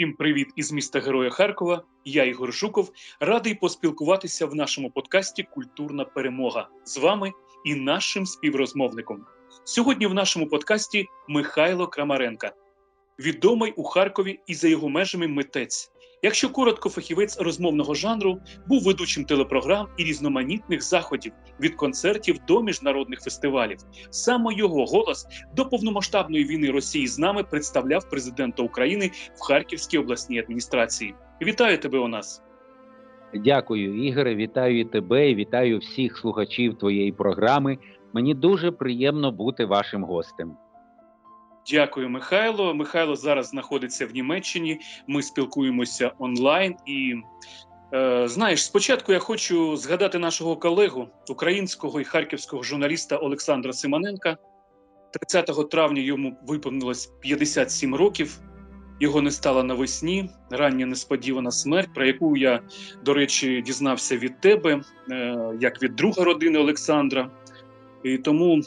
Всім привіт із міста Героя Харкова. Я Ігор Жуков. Радий поспілкуватися в нашому подкасті Культурна перемога з вами і нашим співрозмовником. Сьогодні в нашому подкасті Михайло Крамаренка, відомий у Харкові і за його межами митець. Якщо коротко, фахівець розмовного жанру був ведучим телепрограм і різноманітних заходів від концертів до міжнародних фестивалів. Саме його голос до повномасштабної війни Росії з нами представляв президента України в Харківській обласній адміністрації. Вітаю тебе у нас. Дякую, Ігоре. Вітаю і тебе, і вітаю всіх слухачів твоєї програми. Мені дуже приємно бути вашим гостем. Дякую, Михайло. Михайло зараз знаходиться в Німеччині. Ми спілкуємося онлайн. І е, знаєш, спочатку я хочу згадати нашого колегу, українського і харківського журналіста Олександра Симоненка. 30 травня йому виповнилось 57 років. Його не стало навесні. Рання несподівана смерть, про яку я, до речі, дізнався від тебе, е, як від друга родини Олександра. І тому,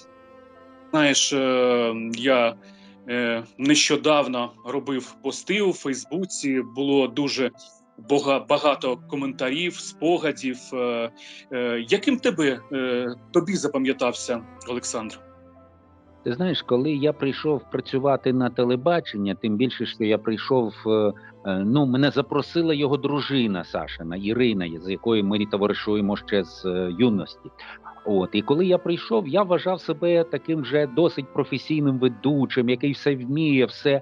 знаєш, е, я нещодавно робив пости у Фейсбуці. Було дуже багато коментарів, спогадів. Е, е, яким тебе тобі запам'ятався, Олександр? Ти знаєш, коли я прийшов працювати на телебачення, тим більше, що я прийшов. Ну, мене запросила його дружина Сашина Ірина, з якою ми товаришуємо ще з юності. От і коли я прийшов, я вважав себе таким вже досить професійним ведучим, який все вміє, все.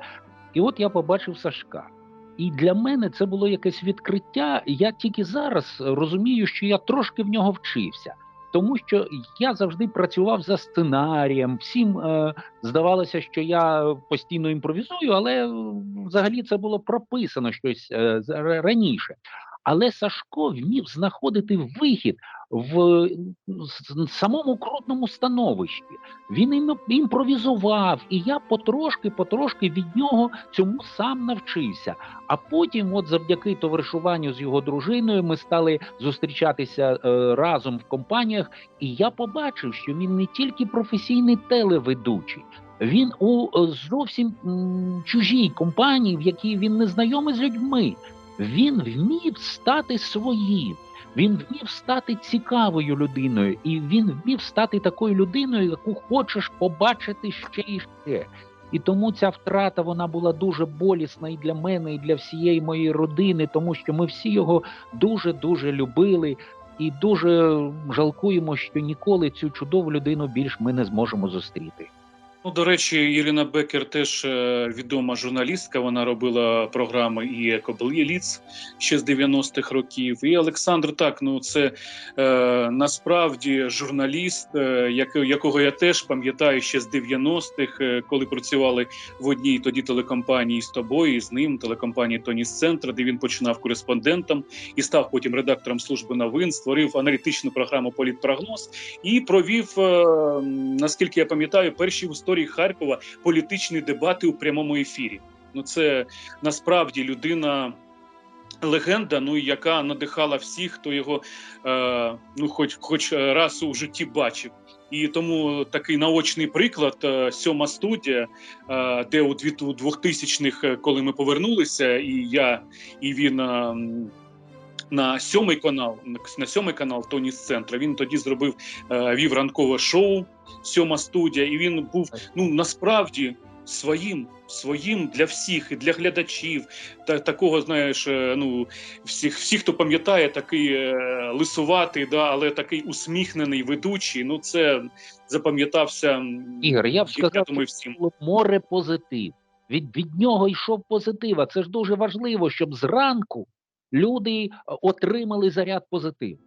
І от я побачив Сашка. І для мене це було якесь відкриття. Я тільки зараз розумію, що я трошки в нього вчився, тому що я завжди працював за сценарієм. Всім е, здавалося, що я постійно імпровізую, але взагалі це було прописано щось е, раніше. Але Сашко вмів знаходити вихід в самому крутному становищі. Він імпровізував, і я потрошки-потрошки від нього цьому сам навчився. А потім, от завдяки товаришуванню з його дружиною, ми стали зустрічатися е, разом в компаніях, і я побачив, що він не тільки професійний телеведучий. Він у е, зовсім чужій компанії, в якій він не знайомий з людьми. Він вмів стати своїм, він вмів стати цікавою людиною, і він вмів стати такою людиною, яку хочеш побачити ще і ще. І тому ця втрата вона була дуже болісна і для мене, і для всієї моєї родини, тому що ми всі його дуже дуже любили і дуже жалкуємо, що ніколи цю чудову людину більш ми не зможемо зустріти. Ну, до речі, Ірина Бекер теж е, відома журналістка. Вона робила програми і Екобліц ще з 90-х років. І Олександр, так ну це е, насправді журналіст, е, якого я теж пам'ятаю ще з 90-х, е, коли працювали в одній тоді телекомпанії з тобою, і з ним телекомпанії Тоніс Центр, де він починав кореспондентом і став потім редактором служби новин, створив аналітичну програму Політпрогноз і провів, е, наскільки я пам'ятаю, перші в історії Харкова політичні дебати у прямому ефірі. Ну це насправді людина. Легенда, ну яка надихала всіх, хто його е, ну, хоч хоч раз у житті бачив. І тому такий наочний приклад е, сьома студія, е, де у 2000-х, е, коли ми повернулися, і я і він на сьомий канал, на сьомий канал Тоні з центра. Він тоді зробив е, вів ранкове шоу сьома студія, і він був ну насправді своїм своїм для всіх і для глядачів. Та такого знаєш, е, ну всіх, всі, хто пам'ятає, такий е, лисуватий, да, але такий усміхнений ведучий. Ну це запам'ятався Ігор. Я б сказав, думаю, всім море позитив. Від від нього йшов позитив. Це ж дуже важливо, щоб зранку люди отримали заряд позитиву.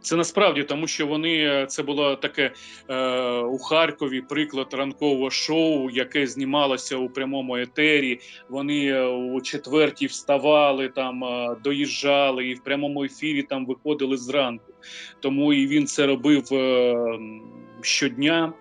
Це насправді тому, що вони е, це було таке е, у Харкові приклад ранкового шоу, яке знімалося у прямому етері. Вони е, у четвертій вставали там, е, доїжджали і в прямому ефірі там виходили зранку. Тому і він це робив е, щодня.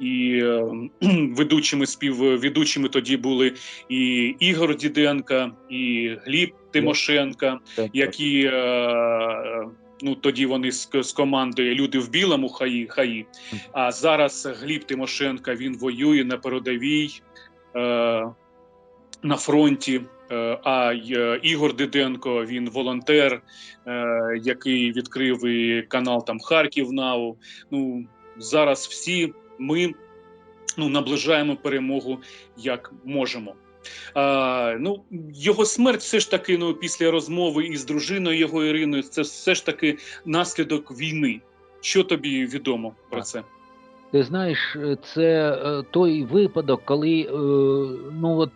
І е, ведучими співведучими тоді були і Ігор Діденка, і Гліб Тимошенка, які е, ну тоді вони з, з командою люди в білому хаї хаї. А зараз Гліб Тимошенка він воює на передовій. Е, на фронті. Е, А Ігор Диденко, він волонтер, який відкрив і канал там Харків Нау. Ну зараз всі ми ну, наближаємо перемогу як можемо. А, ну, його смерть все ж таки ну, після розмови із дружиною його Іриною, це все ж таки наслідок війни. Що тобі відомо про це? Ти знаєш, це е, той випадок, коли е, ну от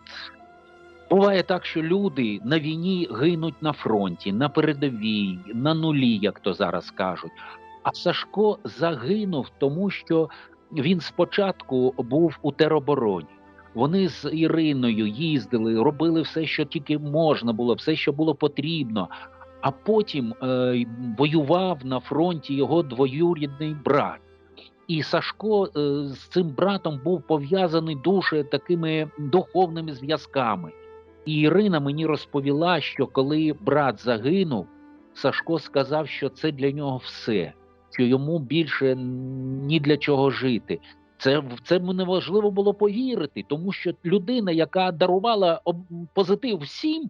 буває так, що люди на війні гинуть на фронті, на передовій, на нулі, як то зараз кажуть. А Сашко загинув, тому що він спочатку був у теробороні. Вони з Іриною їздили, робили все, що тільки можна було, все, що було потрібно. А потім е, воював на фронті його двоюрідний брат. І Сашко е, з цим братом був пов'язаний дуже такими духовними зв'язками. І Ірина мені розповіла, що коли брат загинув, Сашко сказав, що це для нього все, що йому більше ні для чого жити. Це в це неможливо було повірити, тому що людина, яка дарувала позитив всім,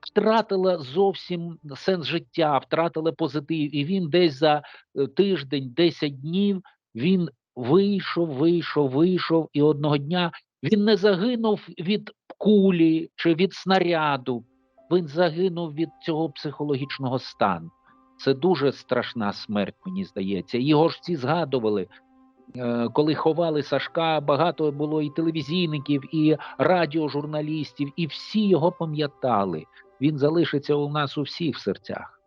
втратила зовсім сенс життя, втратила позитив, і він десь за е, тиждень, 10 днів він вийшов, вийшов, вийшов, і одного дня він не загинув від кулі чи від снаряду. Він загинув від цього психологічного стану. Це дуже страшна смерть, мені здається. Його ж всі згадували. Е, Коли ховали Сашка, багато було і телевізійників, і радіожурналістів, і всі його пам'ятали. Він залишиться у нас у всіх серцях.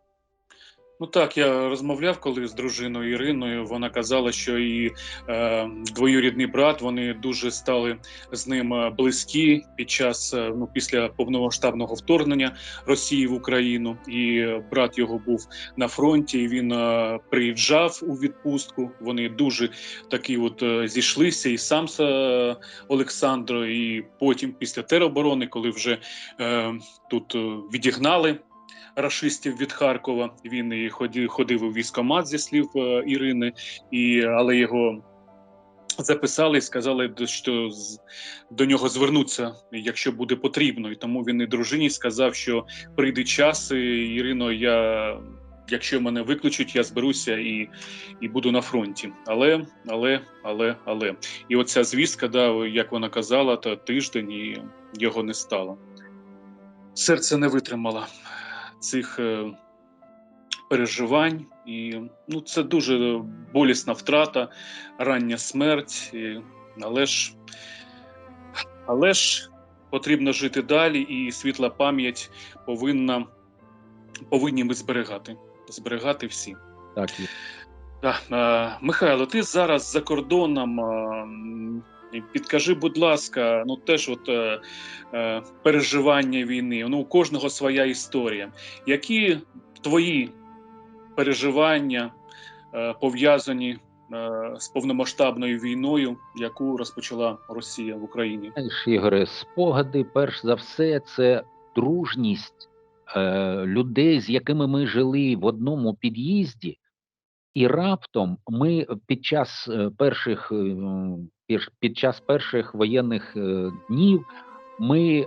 Ну так, я розмовляв коли з дружиною Іриною. Вона казала, що і е, двоюрідний брат вони дуже стали з ним е, близькі під час е, ну після повномасштабного вторгнення Росії в Україну. І брат його був на фронті. і Він е, приїжджав у відпустку. Вони дуже такі, от е, зійшлися, і сам е, Олександро, і потім після тероборони, коли вже е, тут е, відігнали рашистів від Харкова. Він і ходив, ходив у військомат зі слів е, Ірини, і, але його записали і сказали, що до нього звернуться, якщо буде потрібно. І тому він і дружині сказав, що прийде час, і, Ірино, я. Якщо мене виключать, я зберуся і, і буду на фронті. Але, але, але, але. І оця звістка, да, як вона казала, то тиждень і його не стало. Серце не витримало цих е, переживань, і ну, це дуже болісна втрата, рання смерть. І, але ж, але ж потрібно жити далі, і світла пам'ять повинна повинні ми зберігати. Зберігати всі. Так, Так, е, Михайло, ти зараз за кордоном. Підкажи, будь ласка, ну теж от е, е, переживання війни. Ну, у кожного своя історія. Які твої переживання е, пов'язані е, з повномасштабною війною, яку розпочала Росія в Україні? Ігоре, спогади, перш за все, це дружність е, людей, з якими ми жили в одному під'їзді, і раптом ми під час е, перших е, під час перших воєнних е, днів ми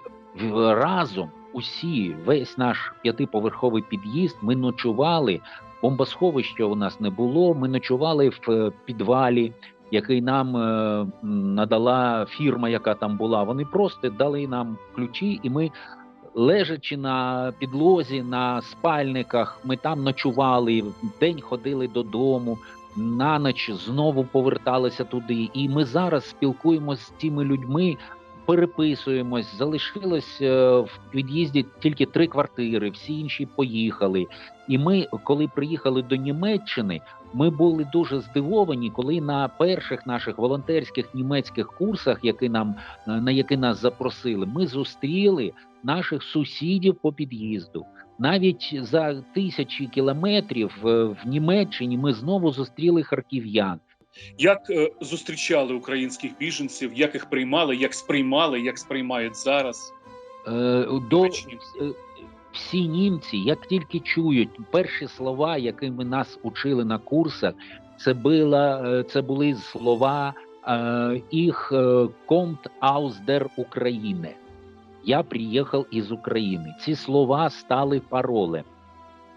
разом усі, весь наш п'ятиповерховий під'їзд, ми ночували. Бомбосховища у нас не було. Ми ночували в е, підвалі, який нам е, надала фірма, яка там була. Вони просто дали нам ключі, і ми, лежачи на підлозі, на спальниках, ми там ночували, день ходили додому, на ніч знову поверталися туди. І ми зараз спілкуємося з тими людьми. Переписуємось, залишилось е, в під'їзді тільки три квартири, всі інші поїхали. І ми, коли приїхали до Німеччини, ми були дуже здивовані, коли на перших наших волонтерських німецьких курсах, які нам е, на які нас запросили, ми зустріли наших сусідів по під'їзду. Навіть за тисячі кілометрів е, в Німеччині ми знову зустріли харків'ян. Як е, зустрічали українських біженців, як їх приймали, як сприймали, як сприймають зараз? Е, До всі німці, як тільки чують перші слова, якими нас учили на курсах, це була це були слова їх е, «Kommt aus der Ukraine». Я приїхав із України. Ці слова стали паролем.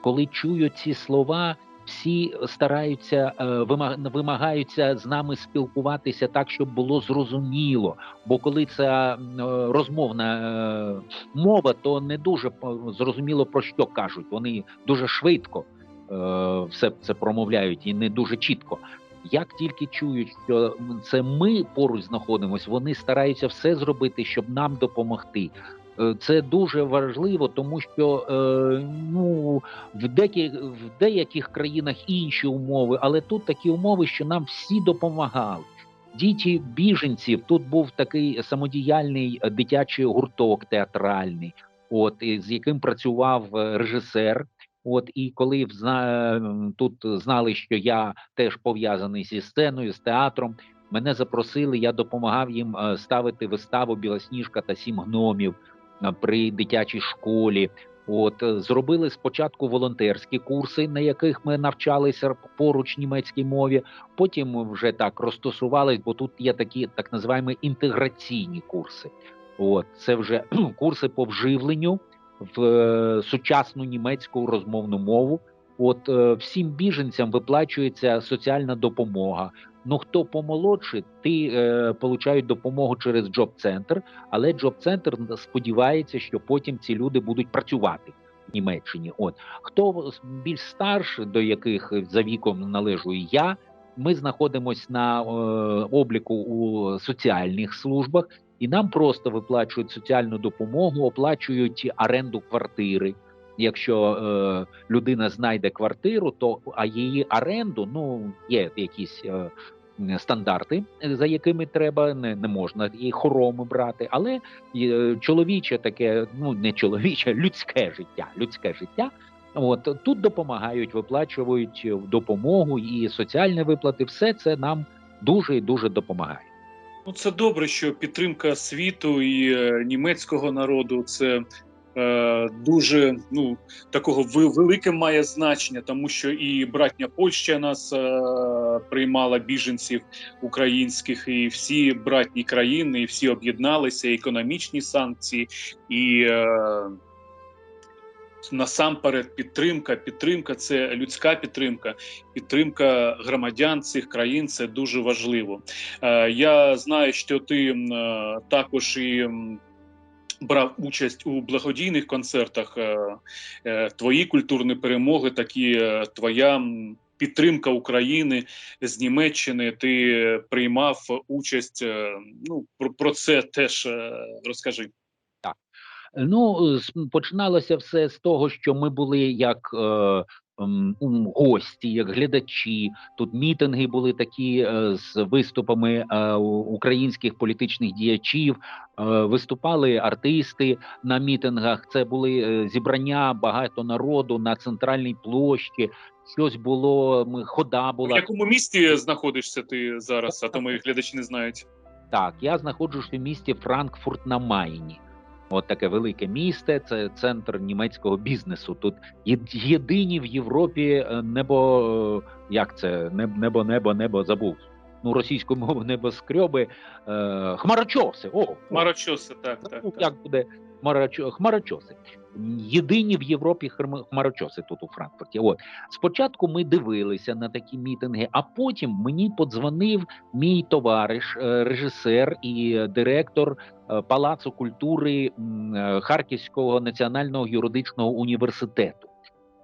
Коли чую ці слова, всі стараються е, вимагаються з нами спілкуватися так, щоб було зрозуміло. Бо коли це розмовна е, мова, то не дуже зрозуміло про що кажуть. Вони дуже швидко е, все це промовляють і не дуже чітко. Як тільки чують, що це ми поруч знаходимося, вони стараються все зробити, щоб нам допомогти. Е, Це дуже важливо, тому що е, ну в деяких, в деяких країнах інші умови, але тут такі умови, що нам всі допомагали. Діти біженців тут був такий самодіяльний е, дитячий гурток театральний, от з яким працював режисер. От і коли взна, тут знали, що я теж пов'язаний зі сценою, з театром, мене запросили. Я допомагав їм е, ставити виставу Білосніжка та сім гномів е, при дитячій школі. От е, зробили спочатку волонтерські курси, на яких ми навчалися поруч німецькій мові. Потім вже так розташувались, бо тут є такі так називаємо інтеграційні курси. От це вже курси по вживленню в е, сучасну німецьку розмовну мову. От е, всім біженцям виплачується соціальна допомога. Ну хто помолодший, ти е, получають допомогу через джоб-центр, але джоб-центр сподівається, що потім ці люди будуть працювати в Німеччині. От хто більш старший, до яких за віком належу і я, ми знаходимося на е, обліку у соціальних службах, і нам просто виплачують соціальну допомогу, оплачують оренду квартири. Якщо е, людина знайде квартиру, то а її оренду ну є якісь е, стандарти, за якими треба не, не можна і хороми брати, але е, чоловіче таке, ну не чоловіче, людське життя, людське життя. От тут допомагають, виплачують е, допомогу і соціальні виплати. Все це нам дуже і дуже допомагає. Ну, це добре, що підтримка світу і е, німецького народу це е, дуже ну, такого велике має значення, тому що і братня Польща нас е, приймала біженців українських, і всі братні країни, і всі об'єдналися, і економічні санкції, і е, насамперед підтримка. Підтримка це людська підтримка, підтримка громадян цих країн це дуже важливо. Е, Я знаю, що ти е, також і брав участь у благодійних концертах. Е, Твої культурні перемоги, такі твоя підтримка України з Німеччини. Ти приймав участь. Ну про, це теж розкажи. Ну, починалося все з того, що ми були як е, м, м, гості, як глядачі. Тут мітинги були такі е, з виступами е, українських політичних діячів. Е, виступали артисти на мітингах. Це були зібрання багато народу на центральній площі. Щось було, хода В була. якому місті знаходишся ти зараз? А то мої глядачі не знають. Так, я знаходжусь у місті Франкфурт на Майні. От таке велике місто, це центр німецького бізнесу. Тут єдині в Європі е, небо, е, як це небо, небо, небо, забув. Ну, російською мовою небоскрьоби, е, хмарочоси. О, о, Марочоси, так, так. Ну, так. як буде хмарочо, хмарочоси? Єдині в Європі хмарочоси тут у Франкфурті. От спочатку ми дивилися на такі мітинги, а потім мені подзвонив мій товариш, е, режисер і директор Палацу культури е, Харківського національного юридичного університету.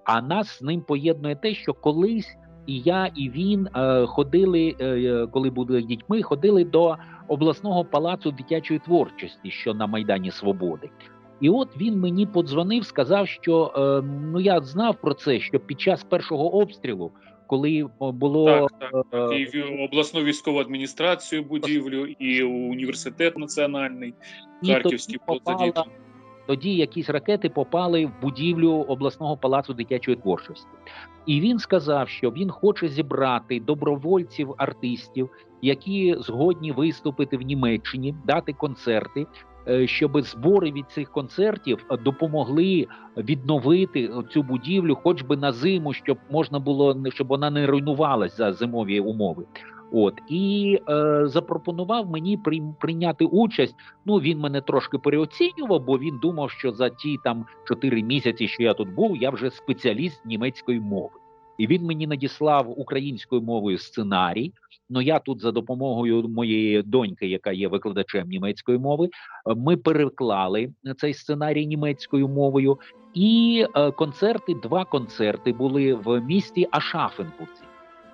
А нас з ним поєднує те, що колись і я, і він е, ходили, е, е, коли були дітьми, ходили до обласного палацу дитячої творчості, що на Майдані Свободи. І от він мені подзвонив, сказав, що е, ну я знав про це, що під час першого обстрілу, коли було Так, так. е, І в обласну військову адміністрацію будівлю, і університет національний Харківський тоді тоді якісь ракети попали в будівлю обласного палацу дитячої творчості. І він сказав, що він хоче зібрати добровольців, артистів, які згодні виступити в Німеччині, дати концерти, е, щоб збори від цих концертів е, допомогли відновити цю будівлю, хоч би на зиму, щоб можна було щоб вона не руйнувалась за зимові умови. От і е, запропонував мені прийм- прийняти участь. Ну він мене трошки переоцінював, бо він думав, що за ті там чотири місяці, що я тут був, я вже спеціаліст німецької мови. І він мені надіслав українською мовою сценарій. Ну я тут за допомогою моєї доньки, яка є викладачем німецької мови, е, ми переклали цей сценарій німецькою мовою. І е, концерти, два концерти були в місті Ашафенбурзі.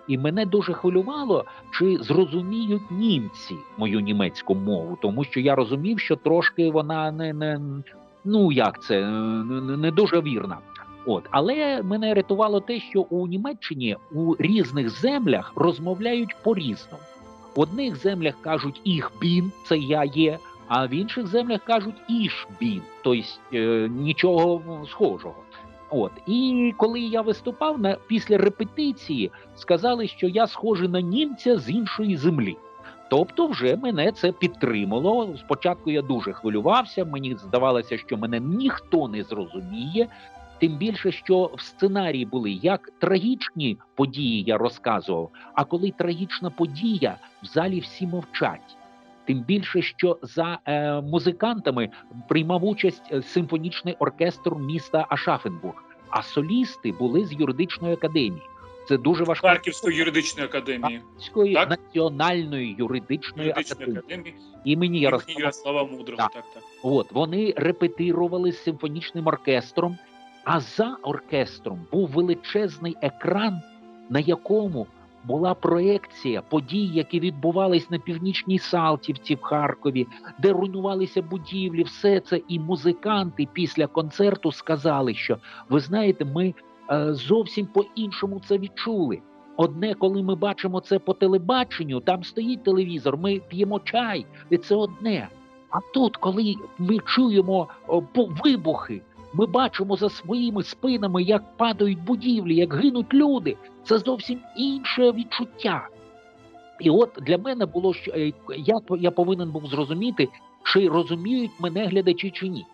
І мене дуже хвилювало, чи зрозуміють німці мою німецьку мову, тому що я розумів, що трошки вона не, не ну як це не, не дуже вірна. От, але мене рятувало те, що у Німеччині у різних землях розмовляють по-різному. В одних землях кажуть «Ich bin», це я є, а в інших землях кажуть «Ich bin», тобто е, нічого схожого. От і коли я виступав на після репетиції, сказали, що я схожий на німця з іншої землі. Тобто, вже мене це підтримало. Спочатку я дуже хвилювався. Мені здавалося, що мене ніхто не зрозуміє. Тим більше, що в сценарії були як трагічні події, я розказував. А коли трагічна подія, в залі всі мовчать. Тим більше, що за е, музикантами приймав участь е, симфонічний оркестр міста Ашафенбург, а солісти були з юридичної академії. Це дуже важко Харківської юридичної академії, Харківської Так? національної юридичної юридичної академії академії імені. Ярослава Мудрого. Так. Так, так. От вони репетирували з симфонічним оркестром, а за оркестром був величезний екран, на якому була проекція подій, які відбувались на північній Салтівці в Харкові, де руйнувалися будівлі, все це. І музиканти після концерту сказали, що ви знаєте, ми е, зовсім по-іншому це відчули. Одне, коли ми бачимо це по телебаченню, там стоїть телевізор, ми п'ємо чай, і це одне. А тут, коли ми чуємо о, вибухи, ми бачимо за своїми спинами, як падають будівлі, як гинуть люди. Це зовсім інше відчуття. І от для мене було що е, я, я повинен був зрозуміти, чи розуміють мене глядачі чи ні.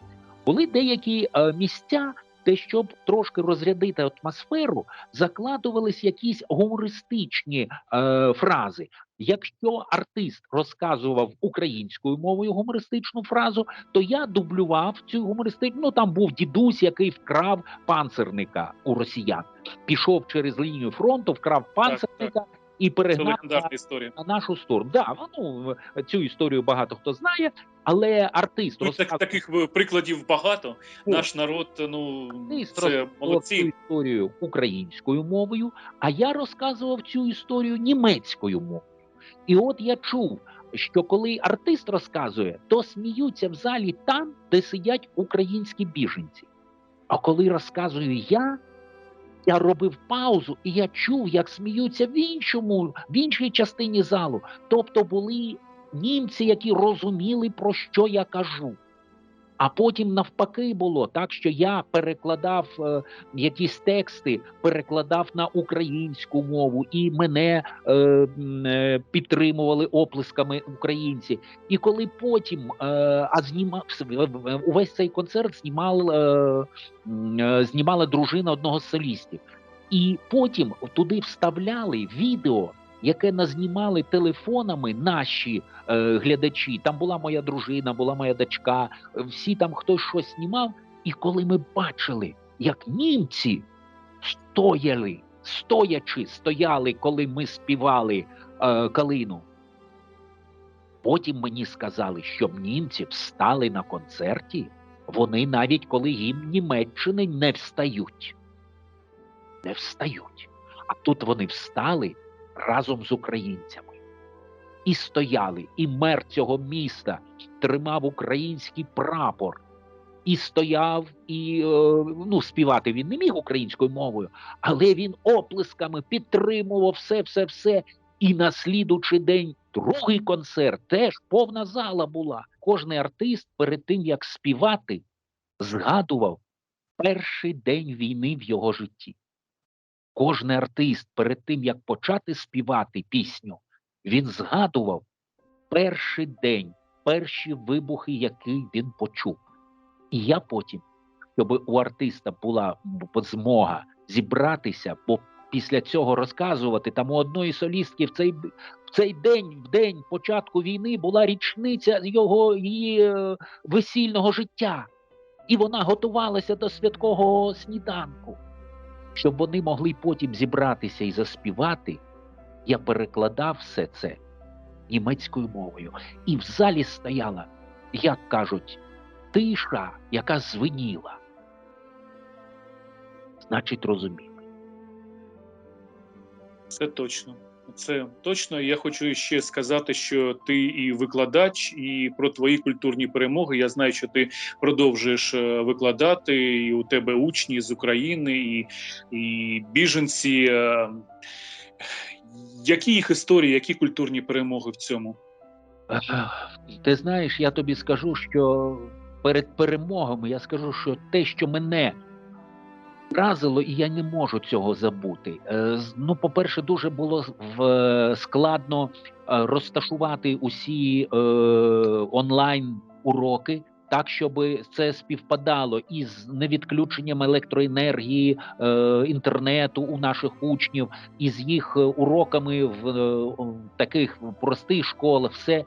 Були деякі е, місця, де щоб трошки розрядити атмосферу, закладувались якісь гумористичні е, фрази. Якщо артист розказував українською мовою гумористичну фразу, то я дублював цю гумористичну. Ну там був дідусь, який вкрав панцерника у росіян. Пішов через лінію фронту, вкрав панцерника і перегнав на, на нашу сторону. Да, ну цю історію багато хто знає, але артист Ну, так, таких е, прикладів багато. Наш народ, ну Артист це розказував цю історію українською мовою, а я розказував цю історію німецькою мовою. І от я чув, що коли артист розказує, то сміються в залі там, де сидять українські біженці. А коли розказую я, я робив паузу, і я чув, як сміються в іншому, в іншій частині залу. Тобто були німці, які розуміли, про що я кажу. А потім навпаки було так, що я перекладав е, якісь тексти, перекладав на українську мову, і мене е, е, підтримували оплесками українці. І коли потім е, а знімав увесь цей концерт, знімав, е, е, знімала дружина одного з солістів, і потім туди вставляли відео. Яке назнімали телефонами наші е, глядачі. Там була моя дружина, була моя дочка, всі там хтось щось знімав. І коли ми бачили, як німці стояли, стоячи, стояли, коли ми співали е, калину. Потім мені сказали, щоб німці встали на концерті, вони навіть коли гімн Німеччини не встають. Не встають. А тут вони встали разом з українцями. І стояли, і мер цього міста тримав український прапор, і стояв, і е, ну, співати він не міг українською мовою, але він оплесками підтримував все, все, все. І на слідучий день другий концерт теж повна зала була. Кожний артист перед тим як співати, згадував перший день війни в його житті. Кожний артист перед тим як почати співати пісню, він згадував перший день, перші вибухи, які він почув. І я потім, щоб у артиста була змога зібратися, бо після цього розказувати. Там у одної солістки в цей в цей день, в день початку війни, була річниця його її е, весільного життя, і вона готувалася до святкового сніданку. Щоб вони могли потім зібратися і заспівати, я перекладав все це німецькою мовою. І в залі стояла, як кажуть, тиша, яка звеніла. Значить, розуміли. Це точно. Це точно. Я хочу ще сказати, що ти і викладач, і про твої культурні перемоги. Я знаю, що ти продовжуєш е, викладати, і у тебе учні з України, і, і біженці. Е, Які їх історії, які культурні перемоги в цьому? Ти знаєш, я тобі скажу, що перед перемогами я скажу, що те, що мене вразило, і я не можу цього забути. Е, Ну, по-перше, дуже було складно е, розташувати усі е, онлайн уроки. Так, щоб це співпадало із невідключенням електроенергії, е, інтернету у наших учнів, із їх уроками в, в таких простих школах, все.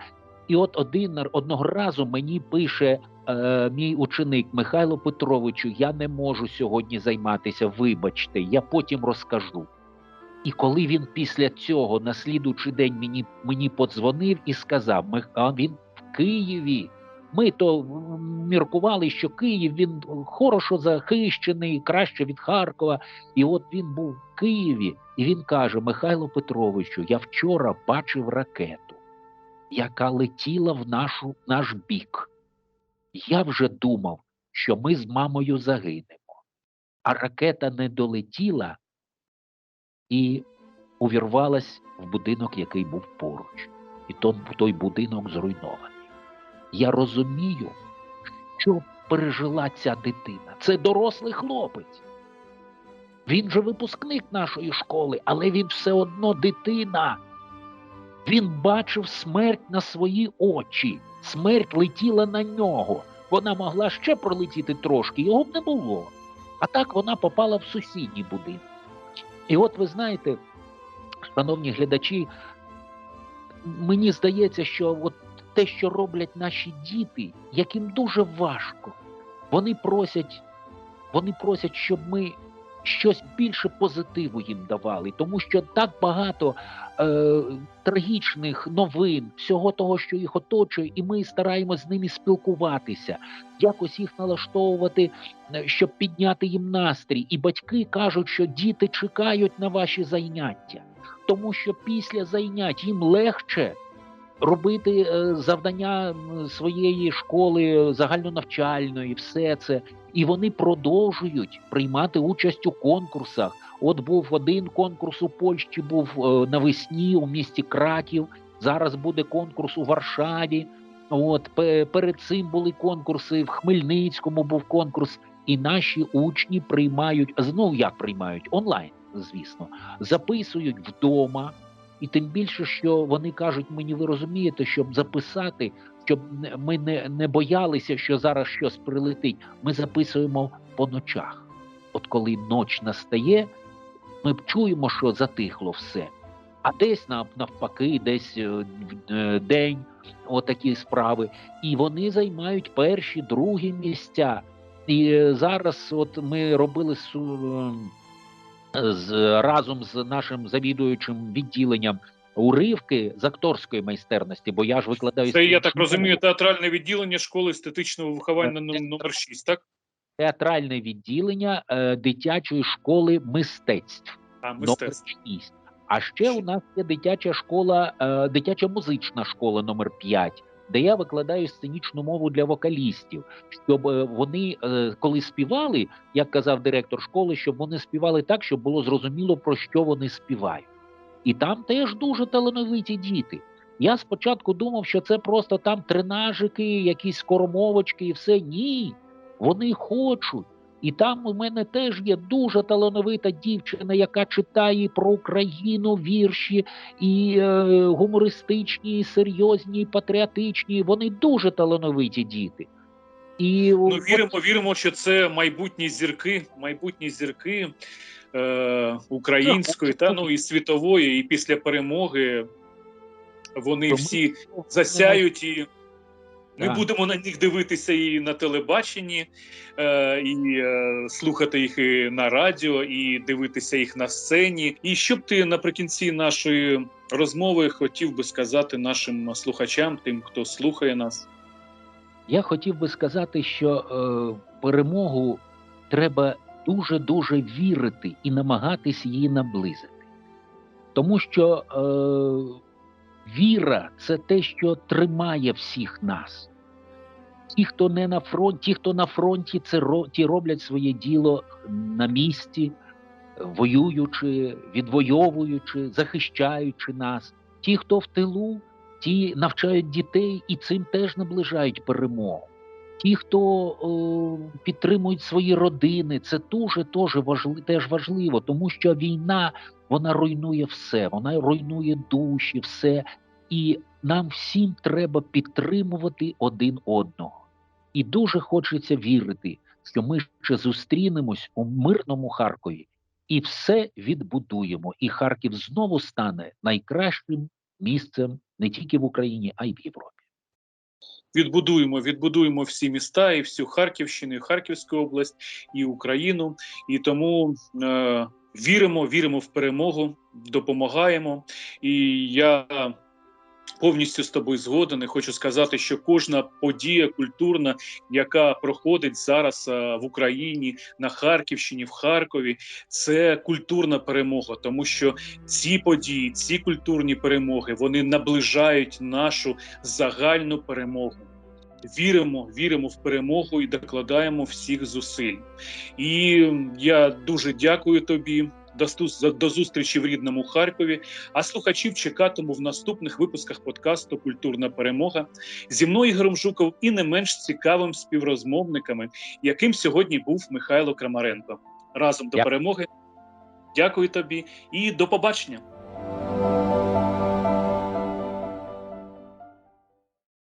І от один одного разу мені пише е, мій ученик Михайло Петровичу: я не можу сьогодні займатися. Вибачте, я потім розкажу. І коли він після цього на слідуючий день мені, мені подзвонив і сказав: «Мих- а він в Києві. Ми то міркували, що Київ він хорошо захищений, краще від Харкова. І от він був в Києві, і він каже: Михайло Петровичу, я вчора бачив ракету, яка летіла в нашу, наш бік. Я вже думав, що ми з мамою загинемо, а ракета не долетіла і увірвалась в будинок, який був поруч. І то- той будинок зруйнований. Я розумію, що пережила ця дитина. Це дорослий хлопець. Він же випускник нашої школи, але він все одно дитина. Він бачив смерть на свої очі. Смерть летіла на нього. Вона могла ще пролетіти трошки, його б не було. А так вона попала в сусідній будинок. І от ви знаєте, шановні глядачі, мені здається, що от те, що роблять наші діти, яким дуже важко, вони просять, вони просять, щоб ми щось більше позитиву їм давали, тому що так багато е, трагічних новин, всього того, що їх оточує, і ми стараємось з ними спілкуватися, якось їх налаштовувати, е, щоб підняти їм настрій. І батьки кажуть, що діти чекають на ваші заняття, тому що після занять їм легше робити е, завдання своєї школи загальнонавчальної, все це. І вони продовжують приймати участь у конкурсах. От був один конкурс у Польщі, був е, навесні у місті Краків. Зараз буде конкурс у Варшаві. От перед цим були конкурси в Хмельницькому. Був конкурс, і наші учні приймають знову як приймають онлайн, звісно, записують вдома. І тим більше, що вони кажуть мені, ви розумієте, щоб записати, щоб ми не, не боялися, що зараз щось прилетить. Ми записуємо по ночах. От коли ніч настає, ми чуємо, що затихло все. А десь нав- навпаки, десь е, в- е, день, отакі справи. І вони займають перші, другі місця. І е, зараз, от ми робили з разом з нашим завідуючим відділенням уривки з акторської майстерності, бо я ж викладаю Це, я так розумію, театральне відділення школи естетичного виховання ном- номер 6, так? театральне відділення е, дитячої школи мистецтв. А, номер 6. А ще у нас є дитяча школа, е, дитяча музична школа номер 5, де я викладаю сценічну мову для вокалістів, щоб е, вони, е, коли співали, як казав директор школи, щоб вони співали так, щоб було зрозуміло, про що вони співають. І там теж дуже талановиті діти. Я спочатку думав, що це просто там тренажики, якісь скоромовочки і все. Ні, вони хочуть. І там у мене теж є дуже талановита дівчина, яка читає про Україну вірші і е, гумористичні, і серйозні, і патріотичні. Вони дуже талановиті діти. І Ну, віримо, віримо, що це майбутні зірки, майбутні зірки. е, української та ну і світової, і після перемоги вони всі засяють і. Ми Так. будемо на них дивитися і на телебаченні, е, і е, слухати їх і на радіо, і дивитися їх на сцені. І що б ти наприкінці нашої розмови хотів би сказати нашим слухачам, тим, хто слухає нас? Я хотів би сказати, що е, перемогу треба дуже дуже вірити і намагатись її наблизити. Тому що е, віра це те, що тримає всіх нас. Ті, хто не на фронті, ті, хто на фронті, це ті роблять своє діло на місці, воюючи, відвоюючи, захищаючи нас. Ті, хто в тилу, ті навчають дітей і цим теж наближають перемогу. Ті, хто о, підтримують свої родини, це дуже теж важливо, теж важливо, тому що війна вона руйнує все, вона руйнує душі, все. І нам всім треба підтримувати один одного. І дуже хочеться вірити, що ми ще зустрінемось у мирному Харкові і все відбудуємо. І Харків знову стане найкращим місцем не тільки в Україні, а й в Європі. Відбудуємо, відбудуємо всі міста і всю Харківщину, і Харківську область, і Україну. І тому е, віримо, віримо в перемогу, допомагаємо. І я повністю з тобою згоден. І хочу сказати, що кожна подія культурна, яка проходить зараз е, в Україні, на Харківщині, в Харкові, це культурна перемога, тому що ці події, ці культурні перемоги, вони наближають нашу загальну перемогу. Віримо, віримо в перемогу і докладаємо всіх зусиль. І я дуже дякую тобі. До, зустрічі в рідному Харкові. А слухачів чекатиму в наступних випусках подкасту Культурна перемога зі мною Ігорем Жуков і не менш цікавим співрозмовниками, яким сьогодні був Михайло Крамаренко. Разом до Я. перемоги. Дякую тобі і до побачення.